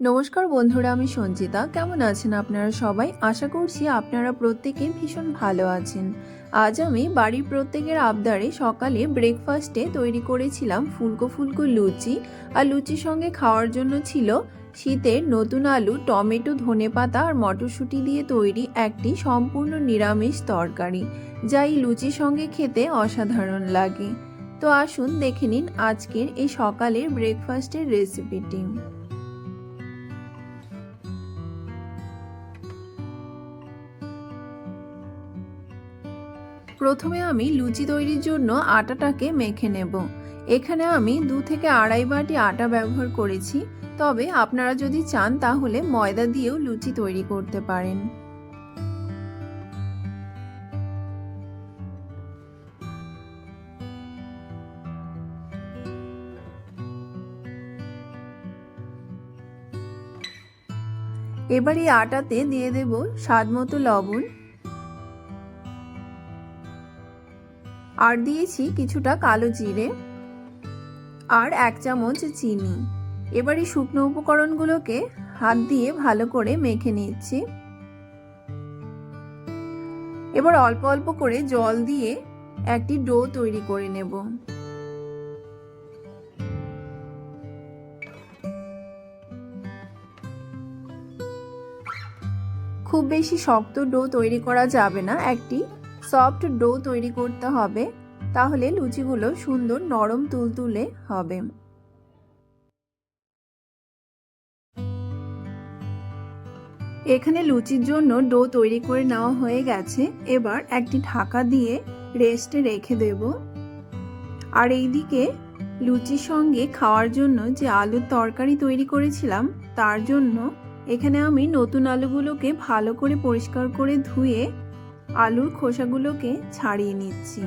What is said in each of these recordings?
নমস্কার বন্ধুরা, আমি সঞ্চিতা কেমন আছেন আপনারা সবাই? আশা করছি আপনারা প্রত্যেকে ভীষণ ভালো আছেন। আজ আমি বাড়ির প্রত্যেকের আবদারে সকালে ব্রেকফাস্টে তৈরি করেছিলাম ফুলকো ফুলকো লুচি। আর লুচির সঙ্গে খাওয়ার জন্য ছিল শীতের নতুন আলু, টমেটো, ধনেপাতা আর মটরশুঁটি দিয়ে তৈরি একটি সম্পূর্ণ নিরামিষ তরকারি, যা এই লুচির সঙ্গে খেতে অসাধারণ লাগে। তো আসুন দেখে নিন আজকের এই সকালের ব্রেকফাস্টের রেসিপিটি প্রথমে আমি লুচি তৈরির জন্য আটাটাকে মেখে নেব। এখানে আমি দু থেকে আড়াই বাটি আটা ব্যবহার করেছি। তবে আপনারা যদি চান তাহলে ময়দা দিয়েও লুচি তৈরি করতে পারেন। এবার এই আটাতে দিয়ে দেব স্বাদ মতো লবণ। আর দিয়েছি কিছুটা কালো জিরে আর এক চামচ চিনি। এবার এই শুকনো উপকরণগুলোকে হাত দিয়ে ভালো করে মেখে নিচ্ছি। এবার অল্প অল্প করে জল দিয়ে একটি ডো তৈরি করে নেব। খুব বেশি শক্ত ডো তৈরি করা যাবে না একটি সফট ডো তৈরি করতে হবে, তাহলে লুচিগুলো সুন্দর নরম তুলতুলে হবে। এখানে লুচির জন্য ডো তৈরি করে নেওয়া হয়ে গেছে, এবার একটি ঢাকা দিয়ে রেস্টে রেখে দেব। আর এইদিকে লুচির সঙ্গে খাওয়ার জন্য যে আলুর তরকারি তৈরি করেছিলাম, তার জন্য এখানে আমি নতুন আলুগুলোকে ভালো করে পরিষ্কার করে ধুয়ে আলুর খোসাগুলোকে ছাড়িয়ে নিচ্ছি।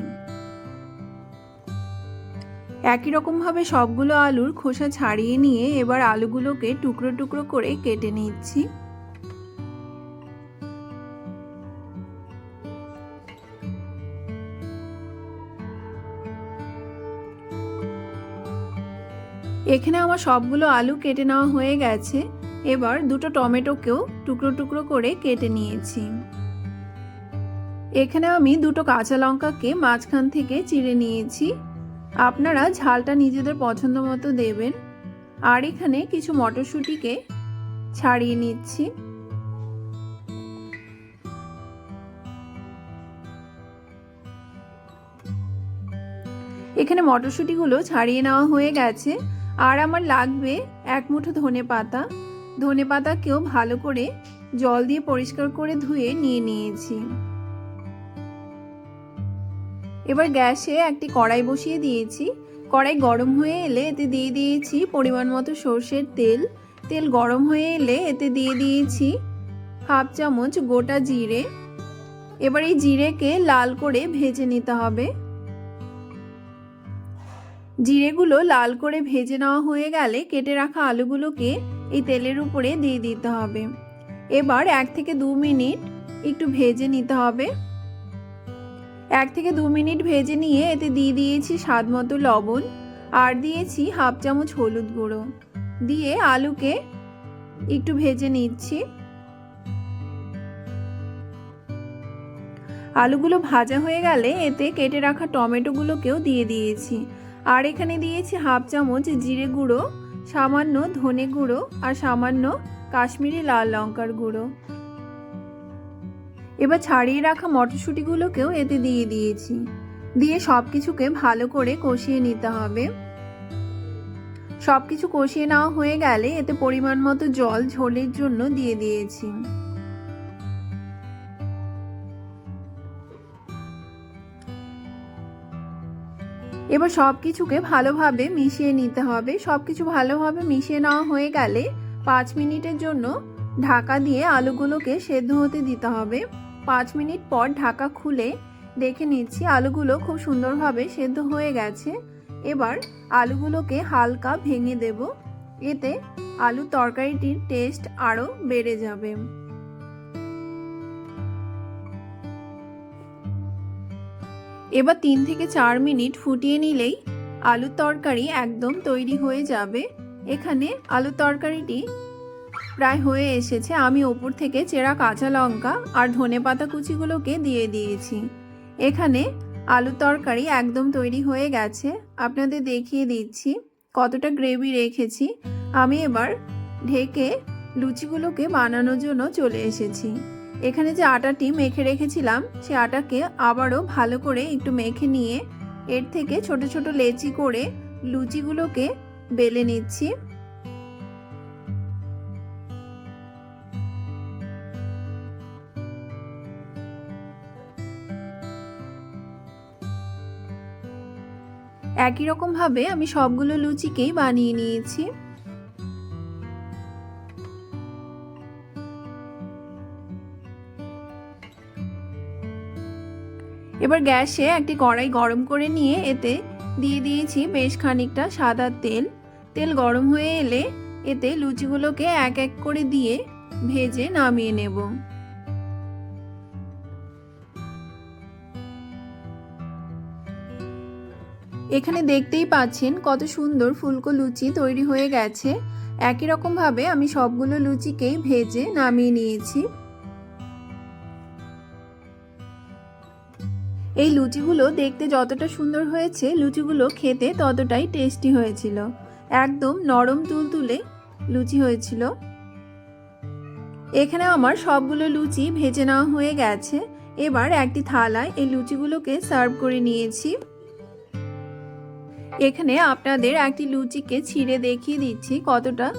একই রকমভাবে সবগুলো আলুর খোসা ছাড়িয়ে নিয়ে এবার আলুগুলোকে টুকরো টুকরো করে কেটে নিচ্ছি। এখানে আমার সবগুলো আলু কেটে নেওয়া হয়ে গেছে। এবার দুটো টমেটোকেও টুকরো টুকরো করে কেটে নিয়েছি। এখানে আমি দুটো কাঁচা লঙ্কাকে মাঝখান থেকে চিড়ে নিয়েছি। আপনারা ঝালটা নিজেদের পছন্দ মতো দেবেন। আর এখানে কিছু মটরশুঁটিকে ছাড়িয়ে নিচ্ছি। এখানে মটরশুঁটিগুলো ছাড়িয়ে নেওয়া হয়ে গেছে। আর আমার লাগবে এক মুঠো ধনে পাতা। ধনে পাতাকেও ভালো করে জল দিয়ে পরিষ্কার করে ধুয়ে নিয়ে নিয়েছি। এবার গ্যাসে একটি কড়াই বসিয়ে দিয়েছি। কড়াই গরম হয়ে এলে এতে দিয়ে দিয়েছি পরিমাণ মতো সর্ষের তেল। তেল গরম হয়ে এলে এতে দিয়ে দিয়েছি হাফ চামচ গোটা জিরে। এবার এই জিরেকে লাল করে ভেজে নিতে হবে। জিরেগুলো লাল করে ভেজে নেওয়া হয়ে গেলে কেটে রাখা আলুগুলোকে এই তেলের উপরে দিয়ে দিতে হবে। এবার এক থেকে দু মিনিট একটু ভেজে নিতে হবে। এক থেকে দু মিনিট ভেজে নিয়ে এতে দিয়ে দিয়েছি স্বাদ মতো লবণ, আর দিয়েছি হাফ চামচ হলুদ গুঁড়ো। দিয়ে আলুকে একটু ভেজে নিচ্ছি। আলুগুলো ভাজা হয়ে গেলে এতে কেটে রাখা টমেটোগুলোকেও দিয়ে দিয়েছি। আর এখানে দিয়েছি হাফ চামচ জিরে গুঁড়ো, সামান্য ধনে গুঁড়ো আর সামান্য কাশ্মীরি লাল লঙ্কার গুঁড়ো। এবার ছাড়িয়ে রাখা মটরশুঁটিগুলোকেও এতে দিয়ে দিয়েছি। দিয়ে সব কিছুকে ভালো করে কষিয়ে নিতে হবে। সব কিছু কষিয়ে নেওয়া হয়ে গেলে এতে পরিমাণ মতো জল ঝোলের জন্য দিয়ে দিয়েছি। এবার সব কিছুকে ভালোভাবে মিশিয়ে নিতে হবে। সব কিছু ভালোভাবে মিশিয়ে নেওয়া হয়ে গেলে পাঁচ মিনিটের জন্য ঢাকা দিয়ে আলুগুলোকে সেদ্ধ হতে দিতে হবে। পাঁচ মিনিট পর ঢাকা খুলে দেখে নিচ্ছি আলুগুলো খুব সুন্দরভাবে সেদ্ধ হয়ে গেছে। এবার আলুগুলোকে হালকা ভেঙে দেব। এতে আলু তরকারিটির টেস্ট আরও বেড়ে যাবে। এবার তিন থেকে চার মিনিট ফুটিয়ে নিলেই আলুর তরকারি একদম তৈরি হয়ে যাবে। এখানে আলু তরকারিটি প্রায় হয়ে এসেছে, আমি ওপর থেকে চেরা কাঁচা লঙ্কা আর ধনে পাতা কুচিগুলোকে দিয়ে দিয়েছি। এখানে আলুর তরকারি একদম তৈরি হয়ে গেছে। আপনাদের দেখিয়ে দিচ্ছি কতটা গ্রেভি রেখেছি। আমি এবার ঢেকে লুচিগুলোকে বানানোর জন্য চলে এসেছি। এখানে যে আটাটি মেখে রেখেছিলাম, সে আটাকে আবারও ভালো করে একটু মেখে নিয়ে এর থেকে ছোট ছোট লেচি করে লুচিগুলোকে বেলে নিচ্ছি। একই রকমভাবে আমি সবগুলো লুচিকেই বানিয়ে নিয়েছি। এবার গ্যাসে একটি কড়াই গরম করে নিয়ে এতে দিয়ে দিয়েছি বেশ খানিকটা সাদা তেল। তেল গরম হয়ে এলে এতে লুচিগুলোকে এক এক করে দিয়ে ভেজে নামিয়ে নেব। এখানে দেখতেই পাচ্ছেন কত সুন্দর ফুলকো লুচি তৈরি হয়ে গেছে। একই রকমভাবে আমি সবগুলো লুচিকেই ভেজে নামিয়ে নিয়েছি। এই লুচিগুলো দেখতে যতটা সুন্দর হয়েছে, লুচিগুলো খেতে ততটাই টেস্টি হয়েছিল। একদম নরম তুলতুলে লুচি হয়েছিল। এখানে আমার সবগুলো লুচি ভেজে নেওয়া হয়ে গেছে। এবার একটি থালায় এই লুচিগুলোকে সার্ভ করে নিয়েছি। এখানে আপনাদের একটি লুচিকে ছিঁড়ে দেখিয়ে দিচ্ছি কতটা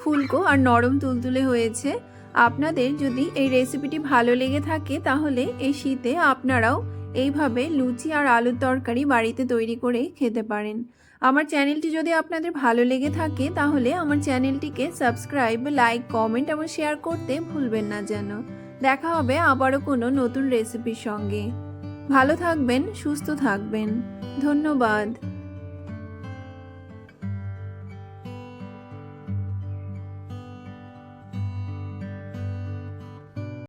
ফুলকো আর নরম তুলতুলে হয়েছে। আপনাদের যদি এই রেসিপিটি ভালো লেগে থাকে তাহলে এই শীতে আপনারাও এইভাবে লুচি আর আলুর তরকারি বাড়িতে তৈরি করে খেতে পারেন। আমার চ্যানেলটি যদি আপনাদের ভালো লেগে থাকে তাহলে আমার চ্যানেলটিকে সাবস্ক্রাইব, লাইক, কমেন্ট এবং শেয়ার করতে ভুলবেন না যেন। দেখা হবে আবারও কোনো নতুন রেসিপির সঙ্গে। ভালো থাকবেন, সুস্থ থাকবেন। ধন্যবাদ।